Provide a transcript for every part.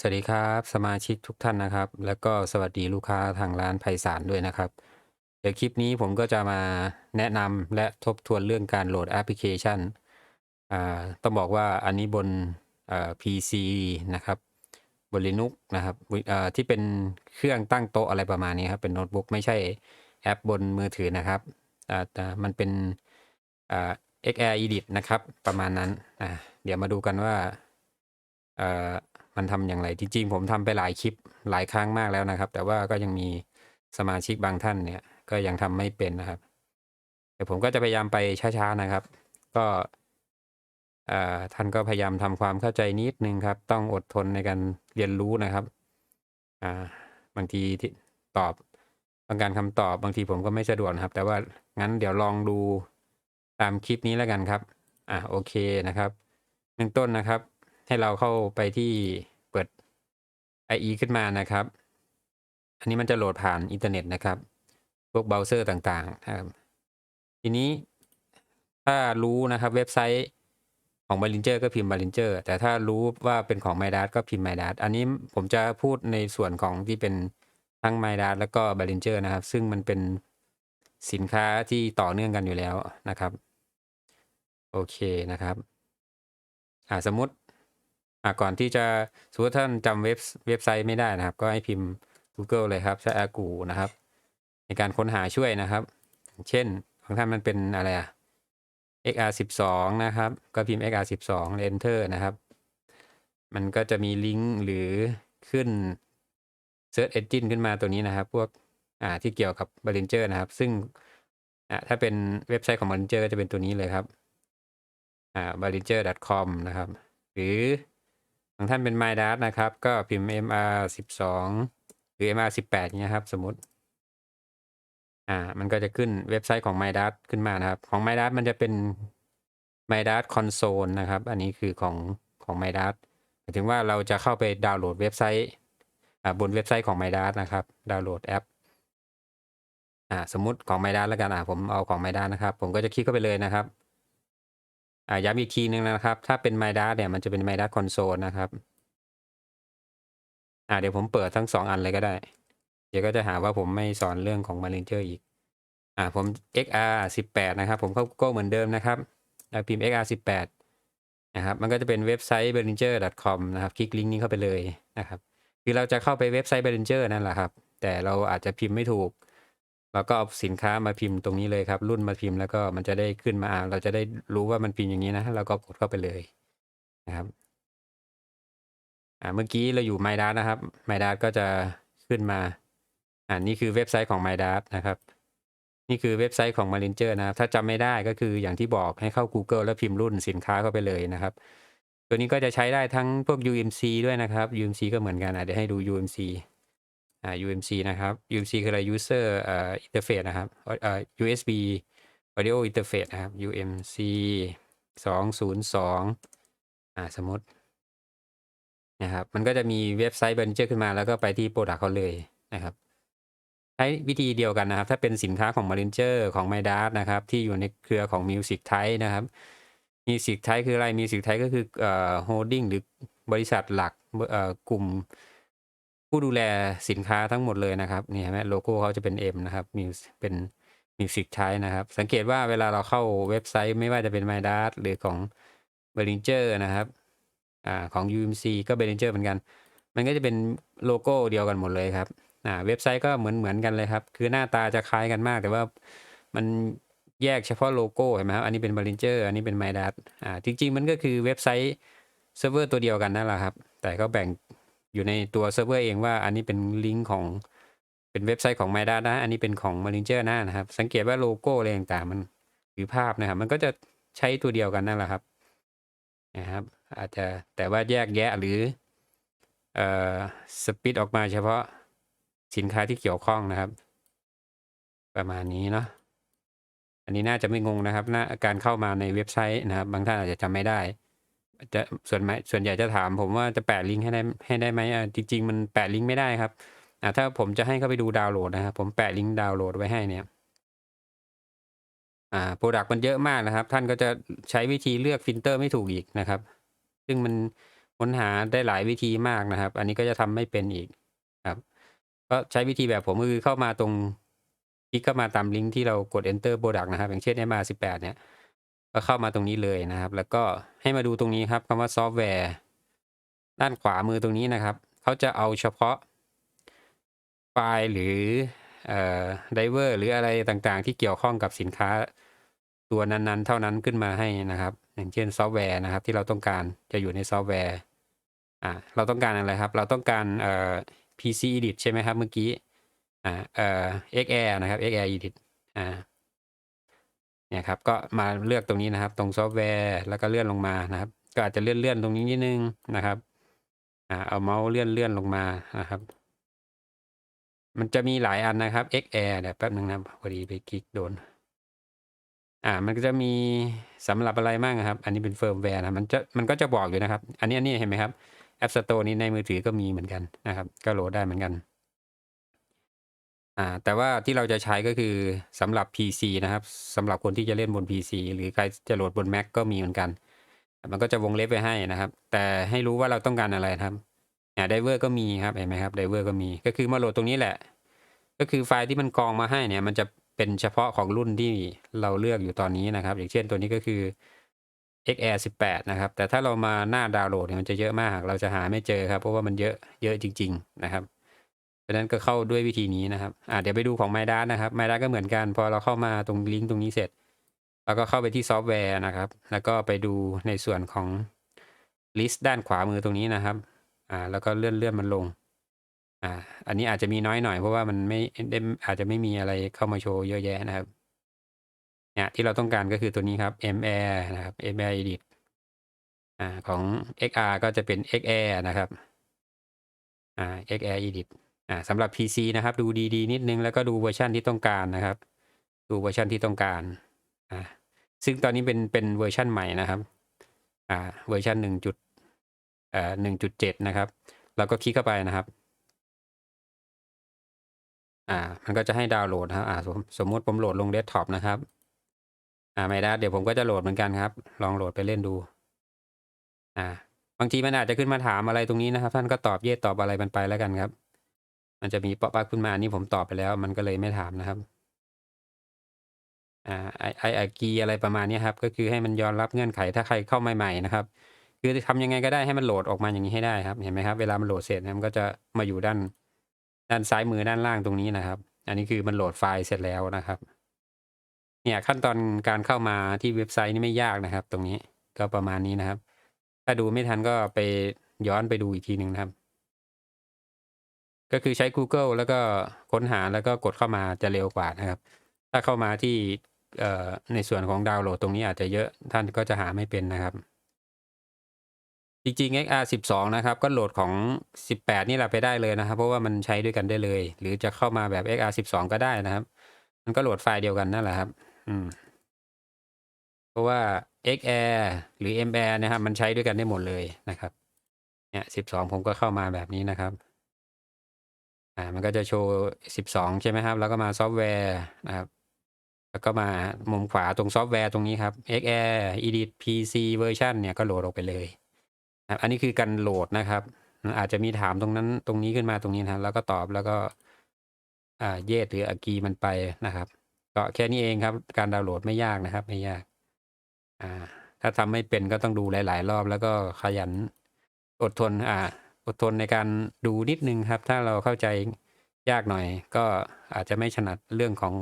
สวัสดีครับ สมาชิกทุกท่านนะครับ แล้วก็สวัสดีลูกค้าทางร้านไพศาลด้วยนะครับ เดี๋ยวคลิปนี้ผมก็จะมาแนะนำและทบทวนเรื่องการโหลดแอปพลิเคชันอ่าต้องบอกว่าอันนี้บนเอ่อ PC นะครับบน Linux นะครับวิเอ่อที่เป็นเครื่องตั้งโต๊ะอะไรประมาณนี้ครับ เป็นโน้ตบุ๊กไม่ใช่แอปบนมือถือนะครับอ่าแต่มันเป็นอ่า XR Edit นะครับ ประมาณนั้นอ่าเดี๋ยวมาดูกันว่าเอ่อ มันทำอย่างไรจริงๆ ผมทำไปหลายคลิปหลายครั้งมากแล้วนะครับ แต่ว่าก็ยังมีสมาชิกบางท่านเนี่ย ก็ยังทำไม่เป็นนะครับเดี๋ยวผมก็จะพยายามไปช้าๆนะครับ ก็อ่อท่านก็พยายามทำความเข้าใจนิดนึงครับ ต้องอดทนในการเรียนรู้นะครับอ่าบางทีที่ตอบบางการคำตอบบางทีผมก็ไม่สะดวกนะครับ แต่ว่างั้นเดี๋ยวลองดูตามคลิปนี้แล้วกันครับ อ่าโอเคนะครับเบื้องต้นนะครับ ให้เราเข้าไปที่ IE ขึ้นมานะครับ อันนี้มันจะโหลดผ่านอินเทอร์เน็ตนะครับ พวกเบราว์เซอร์ต่างๆนะครับ ทีนี้ถ้ารู้นะครับเว็บไซต์ของ b บ l i n g e r ก็พิมพ์ b บ l i n g e r แต่ถ้ารู้ว่าเป็นของ m y d a t ก็พิมพ์ m y d a t อันนี้ผมจะพูดในส่วนของที่เป็นทั้ง m y d a t แล้วก็ b บ l i n g e r นะครับ ซึ่งมันเป็นสินค้าที่ต่อเนื่องกันอยู่แล้วนะครับ โอเคนะครับ อ่าสมมติ ก่อนที่จะสมมติท่านจำเว็บเว็บไซต์ไม่ได้นะครับ ก็ให้พิมพ์ Google เลยครับใช้ a g u นะครับ ในการค้นหาช่วยนะครับ เช่นของท่านมันเป็นอะไรอะ XR 12นะครับ ก็พิมพ์ XR 12 Enter นะครับ มันก็จะมีลิงก์หรือขึ้น Search Engine ขึ้นมาตัวนี้นะครับ พวกอ่าที่เกี่ยวกับ b บ l i n g e r นะครับ ซึ่งอ่าถ้าเป็นเว็บไซต์ของ b บ l i n g e r ก็จะเป็นตัวนี้เลยครับอ่า b a l i n g e r com นะครับ หรือ ของท่านเป็น My d a t นะครับ ก็พิมพ์ MR 12 หรือ MR 18เงี้ยครับ สมมติ อ่า มันก็จะขึ้นเว็บไซต์ของ My d a t ขึ้นมานะครับ ของ My d a t มันจะเป็น My d a t Console นะครับ อันนี้คือของของ My d a t หมายถึงว่าเราจะเข้าไปดาวน์โหลดเว็บไซต์อ่าบนเว็บไซต์ของ My d a t นะครับ ดาวน์โหลดแอป อ่า สมมติของ My d a t แล้วกัน อ่า ผมเอาของ My d a t นะครับ ผมก็จะคลิกเข้าไปเลยนะครับ อ่าย้ำอีกทีนึงนะครับ ถ้าเป็น My d a t เนี่ยมันจะเป็น My d a t Console นะครับอ่าเดี๋ยวผมเปิดทั้งสองอันเลยก็ได้ เดี๋ยวก็จะหาว่าผมไม่สอนเรื่องของ m a l i n g e r อีกอ่าผม XR 18 นะครับ ผมเข้า Google เหมือนเดิมนะครับแล้วพิมพ์ XR 18 นะครับ มันก็จะเป็นเว็บไซต์ b e r l i n g e r com นะครับ คลิกลิงก์นี้เข้าไปเลยนะครับ คือเราจะเข้าไปเว็บไซต์ b e r l i n g e r นั่นแหละครับ แต่เราอาจจะพิมพ์ไม่ถูก เราก็เอาสินค้ามาพิมพ์ตรงนี้เลยครับ รุ่นมาพิมพ์แล้วก็มันจะได้ขึ้นมาอ่าเราจะได้รู้ว่ามันพิมพ์อย่างนี้นะเราก็กดเข้าไปเลยนะครับอ่าเมื่อกี้เราอยู่ My d a t นะครับ My d a t ก็จะขึ้นมาอ่านี่คือเว็บไซต์ของ My d a t นะครับ นี่คือเว็บไซต์ของ m a l i n g e r นะครับ ถ้าจำไม่ได้ก็คืออย่างที่บอกให้เข้า Google แล้วพิมพ์รุ่นสินค้าเข้าไปเลยนะครับ ตัวนี้ก็จะใช้ได้ทั้งพวก UMC ด้วยนะครับ UMC ก็เหมือนกันอะเดี๋ยวให้ดู UMC อ่า UMC นะครับ UMC คืออะไร User อ่อ Interface นะครับอ่อ USB Audio Interface นะครับ UMC 202อ่าสมมตินะครับ มันก็จะมีเว็บไซต์ b บ l i n g e r ขึ้นมาแล้วก็ไปที่ Product เขาเลยนะครับ ใช้วิธีเดียวกันนะครับ ถ้าเป็นสินค้าของ b บ l i n g e r ของ m y d a t นะครับ ที่อยู่ในเครือของ Music Type นะครับ Music Type คืออะไร Music Type ก็คือเอ่อ holding หรือบริษัทหลักเอ่อกลุ่ม ผู้ดูแลสินค้าทั้งหมดเลยนะครับนี่เห็นไหมโลโก้เขาจะเป็น M นะครับมีเป็น Music Type นะครับ สังเกตว่าเวลาเราเข้าเว็บไซต์ ไม่ว่าจะเป็น My d a t หรือของ b e r l i n g e r นะครับอ่าของ UMC ก็ b e r l i n g e r เหมือนกัน มันก็จะเป็นโลโก้เดียวกันหมดเลยครับอ่าเว็บไซต์ก็เหมือนเหมือนกันเลยครับ คือหน้าตาจะคล้ายกันมาก แต่ว่ามันแยกเฉพาะโลโก้เห็นไหมครับ อันนี้เป็น b e r l i n g e r อันนี้เป็น My d a t อ่าจริง ๆ มันก็คือเว็บไซต์เซิร์ฟเวอร์ตัวเดียวกันนั่นแหละครับ แต่ก็แบ่ง อยู่ในตัวเซิร์ฟเวอร์เองว่าอันนี้เป็นลิงก์ของเป็นเว็บไซต์ของ My d a t นะ อันนี้เป็นของ b e r l i n g e r นะนะครับ สังเกตว่าโลโก้อะไรต่างๆมันหรือภาพนะครับ มันก็จะใช้ตัวเดียวกันนั่นแหละครับนะครับ อาจจะแต่ว่าแยกแยะหรือเอ่อสปิดออกมาเฉพาะสินค้าที่เกี่ยวข้องนะครับ ประมาณนี้เนาะอันนี้น่าจะไม่งงนะครับน่าการเข้ามาในเว็บไซต์นะครับ บางท่านอาจจะจำไม่ได้ จะส่วนส่วนใหญ่จะถามผมว่าจะแปะลิงก์ให้ได้ให้ได้ไหมอ่าจริง ๆ มันแปะลิงก์ไม่ได้ครับอ่าถ้าผมจะให้เข้าไปดูดาวน์โหลดนะครับผมแปะลิงก์ดาวน์โหลดไว้ให้เนี่ยอ่าโปรดักต์มันเยอะมากนะครับ ท่านก็จะใช้วิธีเลือกฟิลเตอร์ไม่ถูกอีกนะครับ ซึ่งมันค้นหาได้หลายวิธีมากนะครับ อันนี้ก็จะทำไม่เป็นอีกครับ ก็ใช้วิธีแบบผมก็คือเข้ามาตรงคลิกเข้ามาตามลิงก์ที่เรากด enter product นะครับ อย่างเช่น MR18 เนี่ย ก็เข้ามาตรงนี้เลยนะครับ แล้วก็ให้มาดูตรงนี้ครับคำว่าซอฟต์แวร์ ด้านขวามือตรงนี้นะครับ เขาจะเอาเฉพาะไฟล์หรือเอ่อไดเวอร์หรืออะไรต่างๆ ที่เกี่ยวข้องกับสินค้าตัวนั้นๆ เท่านั้นขึ้นมาให้นะครับ อย่างเช่นซอฟต์แวร์นะครับ ที่เราต้องการจะอยู่ในซอฟต์แวร์อ่าเราต้องการอะไรครับ เราต้องการเอ่อ PC Edit ใช่ไหมครับเมื่อกี้อ่าเอ่อ XAir นะครับ XAir Edit อ่า เนี่ยครับก็มาเลือกตรงนี้นะครับ ตรงซอฟต์แวร์ แล้วก็เลื่อนลงมานะครับ ก็อาจจะเลื่อนๆตรงนี้นิดนึงนะครับอ่าเอาเมาส์เลื่อนๆลงมานะครับ มันจะมีหลายอันนะครับ XAir เดี๋ยวแป๊บนึงนะพอดีไปคลิกโดนอ่ามันก็จะมีสำหรับอะไรบ้างครับ อันนี้เป็นเฟิร์มแวร์นะมันจะมันก็จะบอกอยู่นะครับ อันนี้อันนี้เห็นไหมครับ App Store นี้ในมือถือก็มีเหมือนกันนะครับ ก็โหลดได้เหมือนกัน อ่าแต่ว่าที่เราจะใช้ก็คือสำหรับ PC นะครับสำหรับคนที่จะเล่นบน PC หรือใครจะโหลดบน Mac ก็มีเหมือนกัน มันก็จะวงเล็บไว้ให้นะครับ แต่ให้รู้ว่าเราต้องการอะไรครับอ่าไดเวอร์ก็มีครับเห็นไหมครับไดเวอร์ก็มีก็คือมาโหลดตรงนี้แหละ ก็คือไฟล์ที่มันกรองมาให้เนี่ย มันจะเป็นเฉพาะของรุ่นที่เราเลือกอยู่ตอนนี้นะครับ อย่างเช่นตัวนี้ก็คือ XR 18นะครับแต่ถ้าเรามาหน้าดาวน์โหลดเนี่ยมันจะเยอะมากเราจะหาไม่เจอครับ เพราะว่ามันเยอะเยอะจริง ๆ นะครับ ดังนั้นก็เข้าด้วยวิธีนี้นะครับ อ่าเดี๋ยวไปดูของ m y d a นะครับ m y d a ก็เหมือนกัน พอเราเข้ามาตรงลิงก์ตรงนี้เสร็จ เราก็เข้าไปที่ซอฟต์แวร์นะครับ แล้วก็ไปดูในส่วนของ list ด้านขวามือตรงนี้นะครับ อ่า แล้วก็เลื่อนเลื่อนมันลง อ่า อันนี้อาจจะมีน้อยหน่อยเพราะว่ามันไม่ได้อาจจะไม่มีอะไรเข้ามาโชว์เยอะแยะนะครับ เนี่ยที่เราต้องการก็คือตัวนี้ครับ MR นะครับ MR Edit อ่าของ XR ก็จะเป็น XR นะครับ อ่า XR Edit อ่าสำหรับ PC นะครับ ดูดีๆ นิดนึงแล้วก็ดูเวอร์ชันที่ต้องการนะครับ ดูเวอร์ชันที่ต้องการอ่าซึ่งตอนนี้เป็นเป็นเวอร์ชันใหม่นะครับอ่าเวอร์ชันหนึ่งจุดอ่อหนึ่งจุดเจ็ดนะครับแล้วก็คลิกเข้าไปนะครับอ่ามันก็จะให้ดาวน์โหลดนะครับอ่าสมสมมติผมโหลดลงเดสก์ท็อปนะครับอ่าไม่ได้เดี๋ยวผมก็จะโหลดเหมือนกันครับ ลองโหลดไปเล่นดู อ่า บางทีมันอาจจะขึ้นมาถามอะไรตรงนี้นะครับ ท่านก็ตอบเยสตอบอะไรมันไปแล้วกันครับ มันจะมีป๊อปอัพขึ้นมาอันนี้ผมตอบไปแล้ว มันก็เลยไม่ถามนะครับอ่าไอไอไอกีอะไรประมาณนี้ครับ ก็คือให้มันยอมรับเงื่อนไขถ้าใครเข้าใหม่ๆนะครับ คือทำยังไงก็ได้ให้มันโหลดออกมาอย่างนี้ให้ได้ครับ เห็นไหมครับ เวลามันโหลดเสร็จนี่ยมันก็จะมาอยู่ด้าน ด้านซ้ายมือด้านล่างตรงนี้นะครับ อันนี้คือมันโหลดไฟล์เสร็จแล้วนะครับ เนี่ยขั้นตอนการเข้ามาที่เว็บไซต์นี่ไม่ยากนะครับ ตรงนี้ก็ประมาณนี้นะครับ ถ้าดูไม่ทันก็ไปย้อนไปดูอีกทีหนึ่งนะครับ ก็คือใช้ Google แล้วก็ค้นหาแล้วก็กดเข้ามาจะเร็วกว่านะครับ ถ้าเข้ามาที่ในส่วนของดาวน์โหลดตรงนี้อาจจะเยอะท่านก็จะหาไม่เป็นนะครับ จริงๆ XR 12 นะครับ ก็โหลดของ 18 นี่แหละไปได้เลยนะครับ เพราะว่ามันใช้ด้วยกันได้เลย หรือจะเข้ามาแบบ XR 12 ก็ได้นะครับ มันก็โหลดไฟล์เดียวกันนั่นแหละครับ อืม เพราะว่า XR หรือ MAir นะครับ มันใช้ด้วยกันได้หมดเลยนะครับ เนี่ย 12 ผมก็เข้ามาแบบนี้นะครับ อ่ามันก็จะโชว์12 ใช่ไหมครับ แล้วก็มาซอฟต์แวร์นะครับ แล้วก็มามุมขวาตรงซอฟต์แวร์ตรงนี้ครับ XAir Edit PC Version เนี่ยก็โหลดออกไปเลยนะอันนี้คือการโหลดนะครับ อาจจะมีถามตรงนั้นตรงนี้ขึ้นมาตรงนี้นะครับแล้วก็ตอบแล้วก็อ่าเยสหรืออากีมันไปนะครับ ก็แค่นี้เองครับ การดาวน์โหลดไม่ยากนะครับ ไม่ยากอ่าถ้าทำไม่เป็นก็ต้องดูหลาย ๆ รอบแล้วก็ขยันอดทนอ่า อดทนในการดูนิดนึงครับ ถ้าเราเข้าใจยากหน่อย ก็อาจจะไม่ถนัดเรื่องของ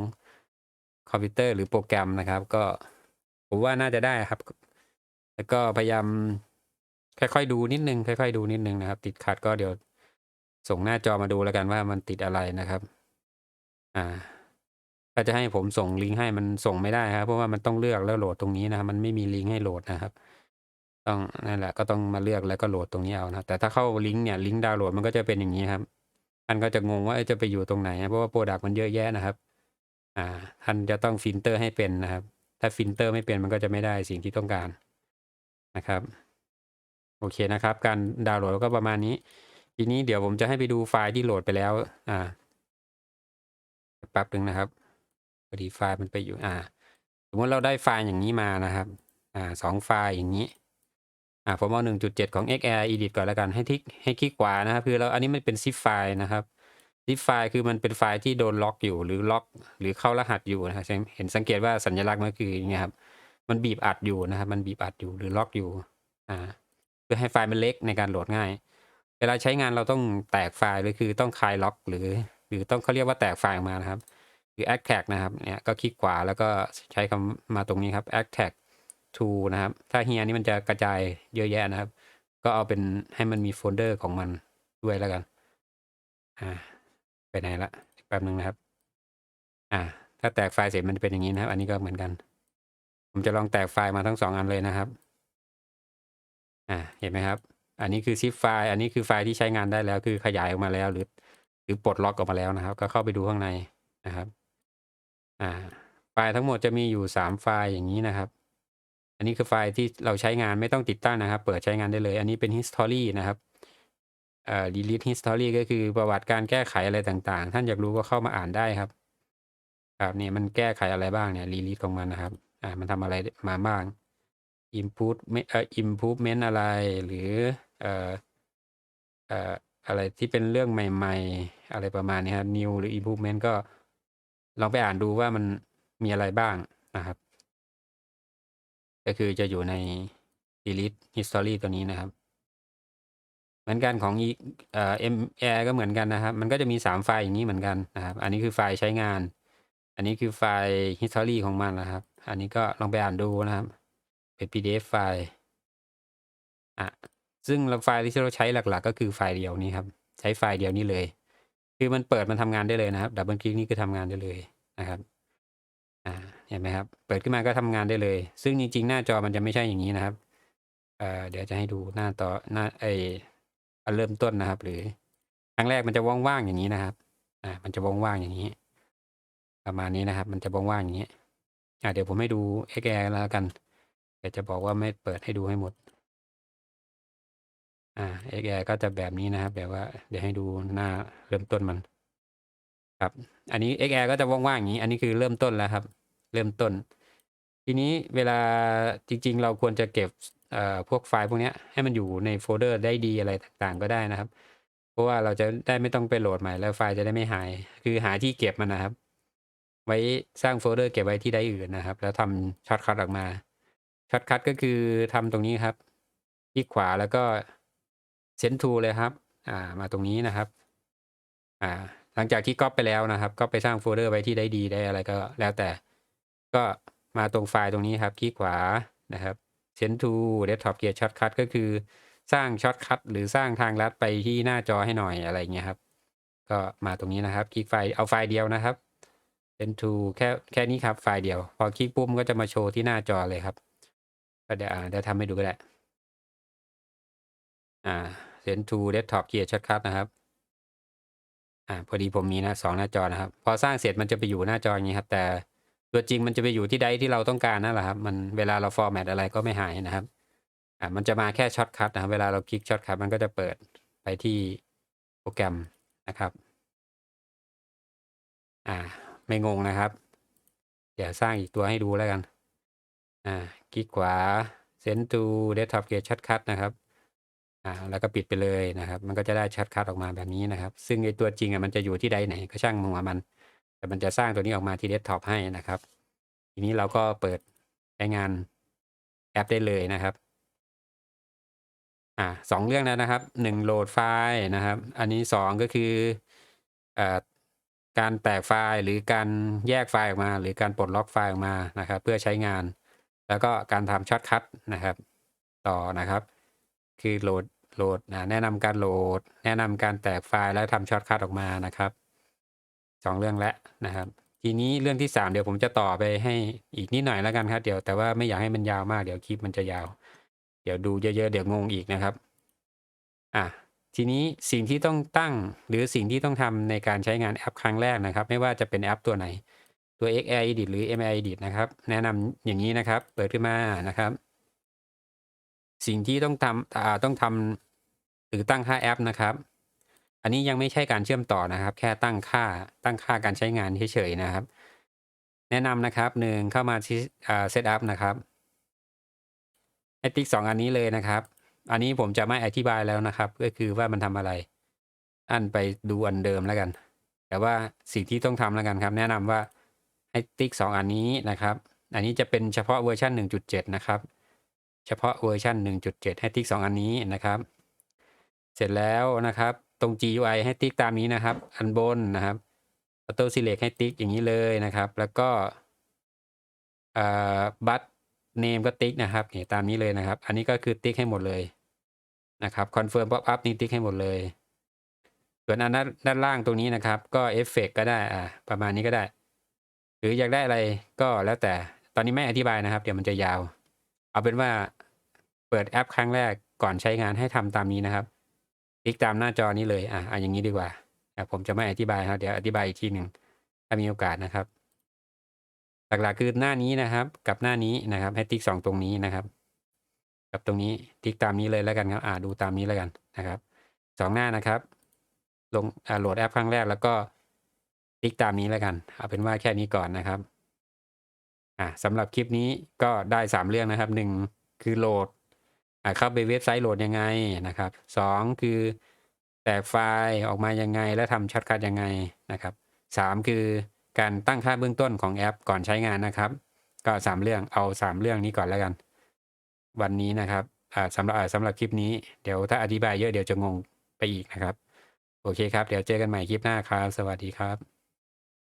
คอมพิวเตอร์หรือโปรแกรมนะครับ ก็ผมว่าน่าจะได้ครับ แล้วก็พยายามค่อยๆดูนิดนึงค่อยๆดูนิดนึงนะครับ ติดขัดก็เดี๋ยวส่งหน้าจอมาดูแล้วกันว่ามันติดอะไรนะครับ อ่า ถ้าจะให้ผมส่งลิงก์ให้มันส่งไม่ได้ครับ เพราะว่ามันต้องเลือกแล้วโหลดตรงนี้นะครับมันไม่มีลิงก์ให้โหลดนะครับ ต้องนั่นแหละก็ต้องมาเลือกแล้วก็โหลดตรงนี้เอานะแต่ถ้าเข้าลิงก์เนี่ยลิงก์ดาวน์โหลดมันก็จะเป็นอย่างนี้ครับท่านก็จะงงว่าจะไปอยู่ตรงไหน เพราะว่าโปรดักต์มันเยอะแยะนะครับ อ่าท่านจะต้องฟิลเตอร์ให้เป็นนะครับ ถ้าฟิลเตอร์ไม่เป็นมันก็จะไม่ได้สิ่งที่ต้องการนะครับ โอเคนะครับ การดาวน์โหลดก็ประมาณนี้ ทีนี้เดี๋ยวผมจะให้ไปดูไฟล์ที่โหลดไปแล้ว อ่าแป๊บหนึ่งนะครับพอดีไฟล์มันไปอยู่ อ่า สมมติเราได้ไฟล์อย่างนี้มานะครับ อ่าสองไฟล์อย่างนี้ อ่าผมเอา 1.7 ของ XR Edit ก่อนแล้วกันให้ทิกให้คลิกขวานะครับคือเราอันนี้มันเป็น zip ไฟล์นะครับ zip ไฟล์คือมันเป็นไฟล์ที่โดนล็อกอยู่หรือล็อก หรือเข้ารหัสอยู่นะครับเห็นสังเกตว่าสัญลักษณ์มันคืออย่างเงี้ยครับมันบีบอัดอยู่นะครับ มันบีบอัดอยู่หรือล็อกอยู่อ่าเพื่อให้ไฟล์มันเล็กในการโหลดง่าย เวลาใช้งานเราต้องแตกไฟล์เลยคือต้องคลายล็อกหรือ หรือต้องเขาเรียกว่าแตกไฟล์ออกมานะครับหรือ extract นะครับเนี่ยก็คลิกขวาแล้วก็ใช้คำมาตรงนี้ครับ extract to นะครับ ถ้าเฮียนี่มันจะกระจายเยอะแยะนะครับ ก็เอาเป็นให้มันมีโฟลเดอร์ของมันด้วยแล้วกัน อ่า ไปไหนละแป๊บนึงนะครับ อ่า ถ้าแตกไฟล์เสร็จมันจะเป็นอย่างนี้นะครับ อันนี้ก็เหมือนกัน ผมจะลองแตกไฟล์มาทั้งสองอันเลยนะครับ อ่า เห็นไหมครับ อันนี้คือ zip ไฟล์ อันนี้คือไฟล์ที่ใช้งานได้แล้ว คือขยายออกมาแล้ว หรือ หรือปลดล็อกออกมาแล้วนะครับ ก็เข้าไปดูข้างในนะครับ อ่า ไฟล์ทั้งหมดจะมีอยู่3ไฟล์อย่างนี้นะครับ อันนี้คือไฟล์ที่เราใช้งานไม่ต้องติดตั้งนะครับ เปิดใช้งานได้เลย อันนี้เป็น history นะครับเอ่อ delete history ก็คือประวัติการแก้ไขอะไรต่างๆ ท่านอยากรู้ก็เข้ามาอ่านได้ครับ ครับเนี่ยมันแก้ไขอะไรบ้างเนี่ย release ของมันนะครับ อ่ามันทำอะไรมาบ้าง improve เอ่อ improvement อะไรหรือเอ่อเอ่ออะไรที่เป็นเรื่องใหม่ ๆ อะไรประมาณนี้ครับ new หรือ improvement ก็ลองไปอ่านดูว่ามันมีอะไรบ้างนะครับ ก็คือจะอยู่ใน delete history ตัวนี้นะครับ เหมือนกันของอีเอ่อ MAir ก็เหมือนกันนะครับ มันก็จะมี 3 ไฟล์อย่างนี้เหมือนกันนะครับ อันนี้คือไฟล์ใช้งาน อันนี้คือไฟล์ history ของมันนะครับ อันนี้ก็ลองไปอ่านดูนะครับเป็น PDF ไฟล์อะซึ่งไฟล์ที่เราใช้หลัก ๆ ก็คือไฟล์เดียวนี้ครับ ใช้ไฟล์เดียวนี้เลย คือมันเปิดมันทำงานได้เลยนะครับ ดับเบิลคลิกนี่คือทำงานได้เลยนะครับ อ่า เห็นไหมครับ เปิดขึ้นมาก็ทำงานได้เลย ซึ่งจริง ๆ หน้าจอมันจะไม่ใช่อย่างนี้นะครับเเดี๋ยวจะให้ดูหน้าต่อหน้าไอ้อันเริ่มต้นนะครับ หรือครั้งแรกมันจะว่างๆอย่างนี้นะครับ อ่า มันจะว่างๆอย่างนี้ ประมาณนี้นะครับ มันจะว่างๆอย่างนี้อ่าเดี๋ยวผมให้ดู XR แล้วกันเดี๋ยวจะบอกว่าไม่เปิดให้ดูให้หมด อ่า XR ก็จะแบบนี้นะครับแบบว่า เดี๋ยวให้ดูหน้าเริ่มต้นมัน ครับ อันนี้ XR ก็จะว่างๆอย่างนี้ อันนี้คือเริ่มต้นแล้วครับ เริ่มต้น ทีนี้เวลาจริง ๆ เราควรจะเก็บพวกไฟล์พวกนี้ให้มันอยู่ในโฟลเดอร์ได้ดีอะไรต่างๆ ก็ได้นะครับ เพราะว่าเราจะได้ไม่ต้องไปโหลดใหม่แล้วไฟล์จะได้ไม่หาย คือหาที่เก็บมันนะครับ ไว้สร้างโฟลเดอร์เก็บไว้ที่ใดอื่นนะครับ แล้วทำช็อตคัตออกมาช็อตคัตก็คือทำตรงนี้ครับคลิกขวาแล้วก็ send to เลยครับ อ่า มาตรงนี้นะครับ อ่า หลังจากที่ก๊อปไปแล้วนะครับ ก็ไปสร้างโฟลเดอร์ไว้ที่ใดดีได้อะไรก็แล้วแต่ ก็มาตรงไฟล์ตรงนี้ครับ คลิกขวานะครับ send to desktop gear shortcut ก็คือสร้างช็อตคัตหรือสร้างทางลัดไปที่หน้าจอให้หน่อยอะไรเงี้ยครับ ก็มาตรงนี้นะครับ คลิกไฟล์เอาไฟล์เดียวนะครับ send to แค่แค่นี้ครับ ไฟล์เดียว พอคลิกปุ๊บมันก็จะมาโชว์ที่หน้าจอเลยครับ ก็เดี๋ยวเดี๋ยวทำให้ดูก็ได้อ่า send to desktop gear shortcut นะครับอ่าพอดีผมมีนะ2หน้าจอนะครับ พอสร้างเสร็จมันจะไปอยู่หน้าจออย่างงี้ครับ แต่ ตัวจริงมันจะไปอยู่ที่ใดที่เราต้องการนั่นแหละครับ มันเวลาเราฟอร์แมตอะไรก็ไม่หายนะครับ อ่ามันจะมาแค่ช็อตคัตนะครับ เวลาเราคลิกช็อตคัตมันก็จะเปิดไปที่โปรแกรมนะครับ อ่า ไม่งงนะครับ เดี๋ยวสร้างอีกตัวให้ดูแล้วกัน อ่า คลิกขวา send to desktop gear shortcut นะครับ อ่า แล้วก็ปิดไปเลยนะครับ มันก็จะได้ช็อตคัตออกมาแบบนี้นะครับ ซึ่งไอตัวจริงอะมันจะอยู่ที่ใดไหนก็ช่างหัวมัน แต่มันจะสร้างตัวนี้ออกมาที่เดสก์ท็อปให้นะครับ ทีนี้เราก็เปิดใช้งานแอปได้เลยนะครับอ่า2เรื่องแล้วนะครับ1โหลดไฟล์นะครับ อันนี้2ก็คืออ่อการแตกไฟล์หรือการแยกไฟล์ออกมา หรือการปลดล็อกไฟล์ออกมานะครับ เพื่อใช้งาน แล้วก็การทำช็อตคัตนะครับ ต่อนะครับ คือโหลดโหลดอ่าแนะนำการโหลด แนะนำการแตกไฟล์แล้วทำช็อตคัตออกมานะครับ 2เรื่องแล้วนะครับ ทีนี้เรื่องที่3เดี๋ยวผมจะต่อไปให้อีกนิดหน่อยแล้วกันครับ เดี๋ยวแต่ว่าไม่อยากให้มันยาวมากเดี๋ยวคลิปมันจะยาว เดี๋ยวดูเยอะๆเดี๋ยวงงอีกนะครับ อ่าทีนี้สิ่งที่ต้องตั้งหรือสิ่งที่ต้องทำในการใช้งานแอปครั้งแรกนะครับ ไม่ว่าจะเป็นแอปตัวไหนตัว XR Edit หรือ MR Edit นะครับ แนะนำอย่างนี้นะครับ เปิดขึ้นมานะครับ สิ่งที่ต้องทำต้องทำหรือตั้งค่าแอปนะครับ อันนี้ยังไม่ใช่การเชื่อมต่อนะครับ แค่ตั้งค่าตั้งค่าการใช้งานเฉยๆนะครับ แนะนำนะครับ1เข้ามาที่อ่า Setup นะครับให้ติ๊ก2อันนี้เลยนะครับ อันนี้ผมจะไม่อธิบายแล้วนะครับ ก็คือว่ามันทำอะไร อันไปดูอันเดิมแล้วกัน แต่ว่าสิ่งที่ต้องทำแล้วกันครับ แนะนำว่าให้ติ๊กสองอันนี้นะครับ อันนี้จะเป็นเฉพาะเวอร์ชัน1.7 นะครับ เฉพาะเวอร์ชัน1.7 ให้ติ๊กสองอันนี้นะครับ เสร็จแล้วนะครับ ตรง GUI ให้ติ๊กตามนี้นะครับ อันบนนะครับ Auto Select ให้ติ๊กอย่างนี้เลยนะครับ แล้วก็บัตเนมก็ติ๊กนะครับนี่ตามนี้เลยนะครับ อันนี้ก็คือติ๊กให้หมดเลยนะครับ Confirm Pop Up นี่ติ๊กให้หมดเลย ส่วนอันด้านด้านล่างตรงนี้นะครับ ก็เอฟเฟกก็ได้อ่าประมาณนี้ก็ได้ หรืออยากได้อะไรก็แล้วแต่ตอนนี้ไม่อธิบายนะครับ เดี๋ยวมันจะยาว เอาเป็นว่าเปิดแอปครั้งแรกก่อนใช้งานให้ทำตามนี้นะครับ ลิกตามหน้าจอนี้เลย อะเอาอย่างนี้ดีกว่าผมจะไม่อธิบายครับเดี๋ยวอธิบายอีกทีหนึ่งถ้ามีโอกาสนะครับ หลักๆคือหน้านี้นะครับ กับหน้านี้นะครับ ให้ติ๊กสองตรงนี้นะครับ กับตรงนี้ติ๊กตามนี้เลยแล้วกันครับ อ่าดูตามนี้แล้วกันนะครับสองหน้านะครับ ลงอ่าโหลดแอปครั้งแรกแล้วก็ติ๊กตามนี้แล้วกันเอาเป็นว่าแค่นี้ก่อนนะครับ อ่าสำหรับคลิปนี้ก็ได้สามเรื่องนะครับหนึ่งคือโหลด เข้าไปเว็บไซต์โหลดยังไงนะครับสองคือแตกไฟล์ออกมายังไง และทำช็อตคัทยังไงนะครับสามคือการตั้งค่าเบื้องต้นของแอปก่อนใช้งานนะครับ ก็สามเรื่องเอาสามเรื่องนี้ก่อนแล้วกัน วันนี้นะครับอ่าสำหรับสำหรับคลิปนี้เดี๋ยวถ้าอธิบายเยอะเดี๋ยวจะงงไปอีกนะครับ โอเคครับ เดี๋ยวเจอกันใหม่คลิปหน้าครับ สวัสดีครับ